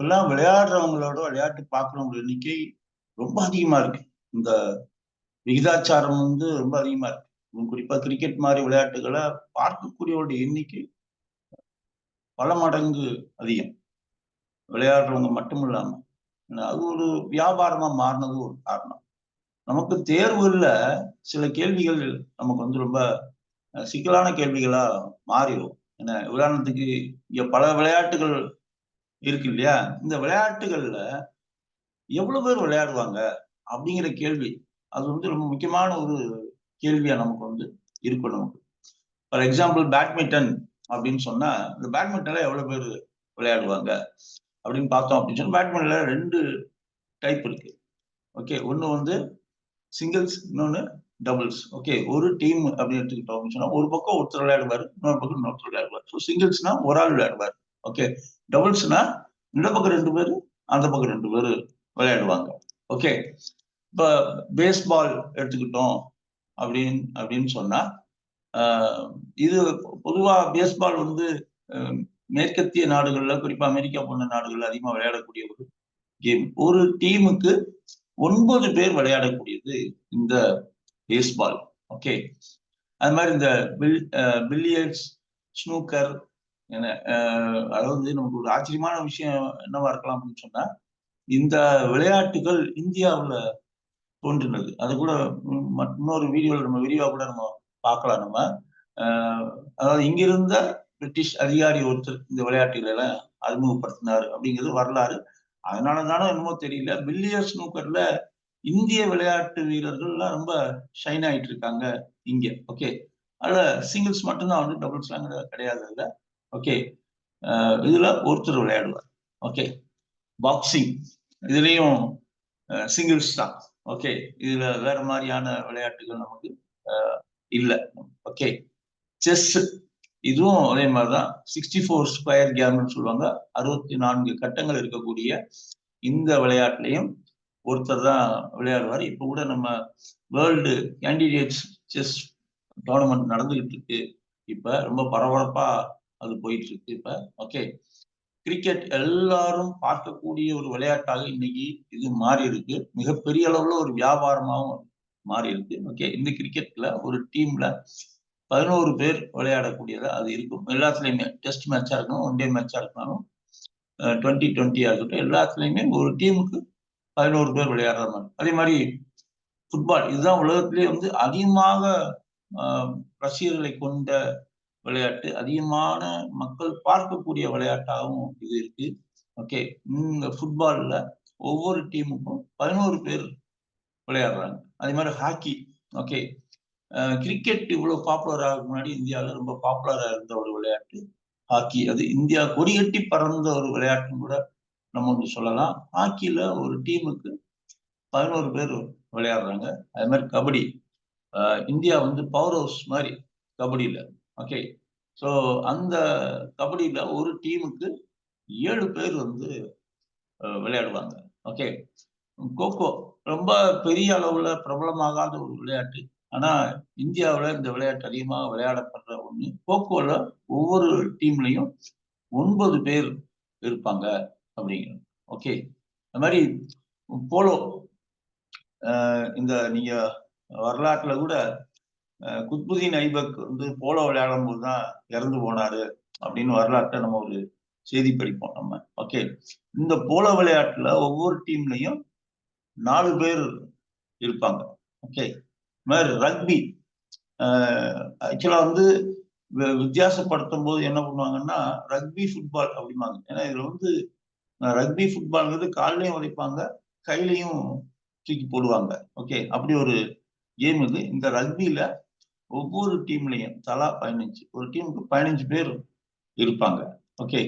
இப்பெல்லாம் விளையாடுறவங்களோட விளையாட்டு பார்க்குறவங்களோட எண்ணிக்கை ரொம்ப அதிகமா இருக்கு. இந்த விகிதாச்சாரம் வந்து ரொம்ப அதிகமா இருக்கு. குறிப்பா கிரிக்கெட் மாதிரி விளையாட்டுகளை பார்க்கக்கூடியவருடைய எண்ணிக்கை பல மடங்கு அதிகம். விளையாடுறவங்க மட்டும் இல்லாம. அது ஒரு வியாபாரமா மாறினது ஒரு காரணம். நமக்கு தேர்வுகள்ல சில கேள்விகள் நமக்கு வந்து ரொம்ப சிக்கலான கேள்விகளா மாறிடும். ஏன்னா உதாரணத்துக்கு இங்க பல விளையாட்டுகள் இருக்கு இல்லையா? இந்த விளையாட்டுகள்ல எவ்வளவு பேர் விளையாடுவாங்க அப்படிங்கிற கேள்வி அது வந்து ரொம்ப முக்கியமான ஒரு கேள்வியா நமக்கு வந்து இருக்கும் நமக்கு. ஃபார் எக்ஸாம்பிள் பேட்மிண்டன் அப்படின்னு சொன்னா இந்த பேட்மிண்டன்ல எவ்வளவு பேர் விளையாடுவாங்க அப்படின்னு பார்த்தோம் அப்படின்னு சொன்னா பேட்மிண்டன்ல ரெண்டு டைப் இருக்கு. ஓகே ஒன்று வந்து சிங்கிள்ஸ் இன்னொன்று டபுள்ஸ் ஓகே ஒரு டீம் அப்படின்னு எடுத்துக்கிட்டோம் அப்படின்னு சொன்னா ஒரு பக்கம் ஒருத்தர் விளையாடுவார் இன்னொரு பக்கம் இன்னொருத்தர் விளையாடுவார். ஸோ சிங்கிள்ஸ்னா ஒரு ஆள் விளையாடுவார். ஓகே டபுள்ஸ்னா இந்த பக்கம் ரெண்டு பேர் அந்த பக்கம் ரெண்டு பேர் விளையாடுவாங்க. ஓகே இப்போ பேஸ்பால் எடுத்துக்கிட்டோம் அப்படின்னு அப்படின்னு சொன்னா இது பொதுவாக பேஸ்பால் வந்து மேற்கத்திய நாடுகளில் குறிப்பாக அமெரிக்கா போன்ற நாடுகளில் அதிகமாக விளையாடக்கூடிய ஒரு கேம் ஒரு டீமுக்கு ஒன்பது பேர் விளையாடக்கூடியது இந்த பேஸ்பால் ஓகே அது மாதிரி இந்த பில் பில்லியர்ட்ஸ் ஸ்னூக்கர் அதாவது நமக்கு ஒரு ஆச்சரியமான விஷயம் என்னவா இருக்கலாம் அப்படின்னு சொன்னா இந்த விளையாட்டுகள் இந்தியாவில் தோன்றினது. அது கூட இன்னொரு வீடியோவில் நம்ம விரிவாக கூட நம்ம பார்க்கலாம் நம்ம. அதாவது இங்கிருந்த பிரிட்டிஷ் அதிகாரி ஒருத்தர் இந்த விளையாட்டுகளை எல்லாம் அறிமுகப்படுத்தினார் அப்படிங்கிறது வரலாறு. அதனால தானே என்னமோ தெரியல. பில்லியர்ஸ் ஸ்னூக்கர்ல இந்திய விளையாட்டு வீரர்கள்லாம் ரொம்ப ஷைன் ஆயிட்டு இருக்காங்க இங்க. ஓகே. அதுல சிங்கிள்ஸ் மட்டும்தான் வந்து டபுள்ஸ்லாம் கிடையாது அதில் ஓகே uh, இதுல ஒருத்தர் விளையாடுவார். ஓகே பாக்ஸிங் இதுலயும் uh, சிங்கிள்ஸ் தான். ஓகே இதுல வேற மாதிரியான விளையாட்டுகள் நமக்கு இல்லை. ஓகே செஸ் இதுவும் அதே மாதிரிதான். சிக்ஸ்டி ஃபோர் ஸ்கொயர் கேம்னு சொல்லுவாங்க. அறுபத்தி நான்கு கட்டங்கள் இருக்கக்கூடிய இந்த விளையாட்டுலையும் ஒருத்தர் தான் விளையாடுவார். இப்போ கூட நம்ம வேர்ல்டு கேண்டிடேட்ஸ் செஸ் டோர்னமெண்ட் நடந்துகிட்டு இருக்கு. இப்போ ரொம்ப பரபரப்பாக அது போயிட்டு இருக்கு இப்ப. ஓகே கிரிக்கெட் எல்லாரும் பார்க்கக்கூடிய ஒரு விளையாட்டாக இன்னைக்கு இது மாறி இருக்கு மிகப்பெரிய அளவுல ஒரு வியாபாரமாகவும் மாறி இருக்கு ஓகே இந்த கிரிக்கெட்ல ஒரு டீம்ல பதினோரு பேர் விளையாடக்கூடியதா அது இருக்கும். எல்லாத்துலயுமே டெஸ்ட் மேட்சா இருக்கணும் ஒன் டே மேட்சா இருக்கணும் டுவெண்ட்டி டுவெண்ட்டியா இருக்கட்டும். எல்லாத்துலயுமே ஒரு டீமுக்கு பதினோரு பேர் விளையாடுற மாதிரி. அதே மாதிரி ஃபுட்பால் இதுதான் உலகத்திலே வந்து அதிகமாக ரசிகர்களை கொண்ட விளையாட்டு அதிகமான மக்கள் பார்க்கக்கூடிய விளையாட்டாகவும் இது இருக்கு. ஓகே இந்த ஃபுட்பால்ல ஒவ்வொரு டீமுக்கும் பதினோரு பேர் விளையாடுறாங்க. அதே மாதிரி ஹாக்கி ஓகே. கிரிக்கெட் இவ்வளோ பாப்புலர் ஆக முன்னாடி இந்தியாவில் ரொம்ப பாப்புலராக இருந்த ஒரு விளையாட்டு ஹாக்கி. அது இந்தியா கொடிகட்டி பறந்த ஒரு விளையாட்டுன்னு கூட நம்ம வந்து சொல்லலாம். ஹாக்கியில் ஒரு டீமுக்கு பதினோரு பேர் விளையாடுறாங்க. அது மாதிரி கபடி. இந்தியா வந்து பவர் ஹவுஸ் மாதிரி கபடியில். ஓகே ஸோ அந்த கபடியில் ஒரு டீமுக்கு ஏழு பேர் வந்து விளையாடுவாங்க. ஓகே கோகோ ரொம்ப பெரிய அளவில் பிரபலமாகாத ஒரு விளையாட்டு. ஆனால் இந்தியாவில் இந்த விளையாட்டு அதிகமாக விளையாடப்படுற ஒன்று கோகோவில் ஒவ்வொரு டீம்லையும் ஒன்பது பேர் இருப்பாங்க அப்படிங்கிறது ஓகே அது மாதிரி போலோ இந்த நீங்கள் வரலாற்றில் கூட குத்புதீன் ஐபக் வந்து போலோ விளையாடும் போது தான் இறந்து போனாரு அப்படின்னு வரலாற்றை நம்ம ஒரு செய்தி படிப்போம் நம்ம. ஓகே இந்த போலோ விளையாட்டுல ஒவ்வொரு டீம்லையும் நாலு பேர் இருப்பாங்க. ஓகே மாதிரி ரக்பி ஆக்சுவலா வந்து வித்தியாசப்படுத்தும் போது என்ன பண்ணுவாங்கன்னா ரக்பி ஃபுட்பால் அப்படிம்பாங்க. ஏன்னா இதுல வந்து ரக்பி ஃபுட்பால்ங்கிறது காலையும் உழைப்பாங்க கையிலையும் தூக்கி போடுவாங்க. ஓகே அப்படி ஒரு கேம் இது. இந்த ரக்பியில ஒவ்வொரு டீம்லையும் தலா பதினஞ்சு ஒரு டீமுக்கு பதினஞ்சு பேர் இருப்பாங்க. Okay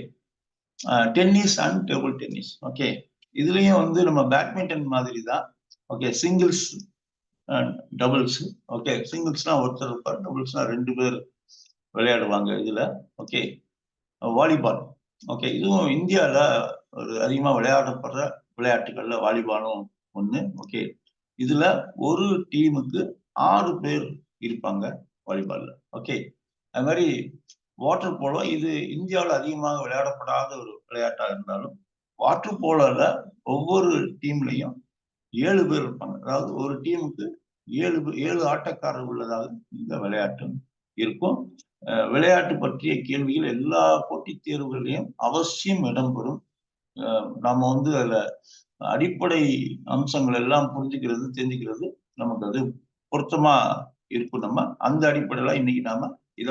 tennis and table tennis okay இதுலயும் வந்து நம்ம பேட்மிண்டன் மாதிரி தான் ஓகே சிங்கிள்ஸ் டபுள்ஸ் ஓகே சிங்கிள்ஸ்னா ஒருத்தர் இருப்பார் டபுள்ஸ்னா ரெண்டு பேர் விளையாடுவாங்க இதுல. ஓகே வாலிபால் ஓகே இதுவும் இந்தியாவில் ஒரு அதிகமாக விளையாடப்படுற விளையாட்டுகளில் வாலிபாலும் ஒன்று ஓகே இதுல ஒரு டீமுக்கு ஆறு பேர் இருப்பாங்க வாலிபால்ல ஓகே அது மாதிரி வாட்டர் போலோ இது இந்தியாவில் அதிகமாக விளையாடப்படாத ஒரு விளையாட்டாக இருந்தாலும் வாட்டர் போலோல ஒவ்வொரு டீம்லையும் ஏழு பேர் இருப்பாங்க. அதாவது ஒரு டீமுக்கு ஏழு ஏழு ஆட்டக்காரர் உள்ளதாக இந்த விளையாட்டு இருக்கும். விளையாட்டு பற்றிய கேள்விகள் எல்லா போட்டித் தேர்வுகளையும் அவசியம் இடம்பெறும். நம்ம வந்து அதில் அடிப்படை அம்சங்கள் எல்லாம் புரிஞ்சுக்கிறது தெரிஞ்சுக்கிறது நமக்கு அது பொருத்தமாக இருக்கும் நம்ம. அந்த அடிப்படையில இன்னைக்கு நாம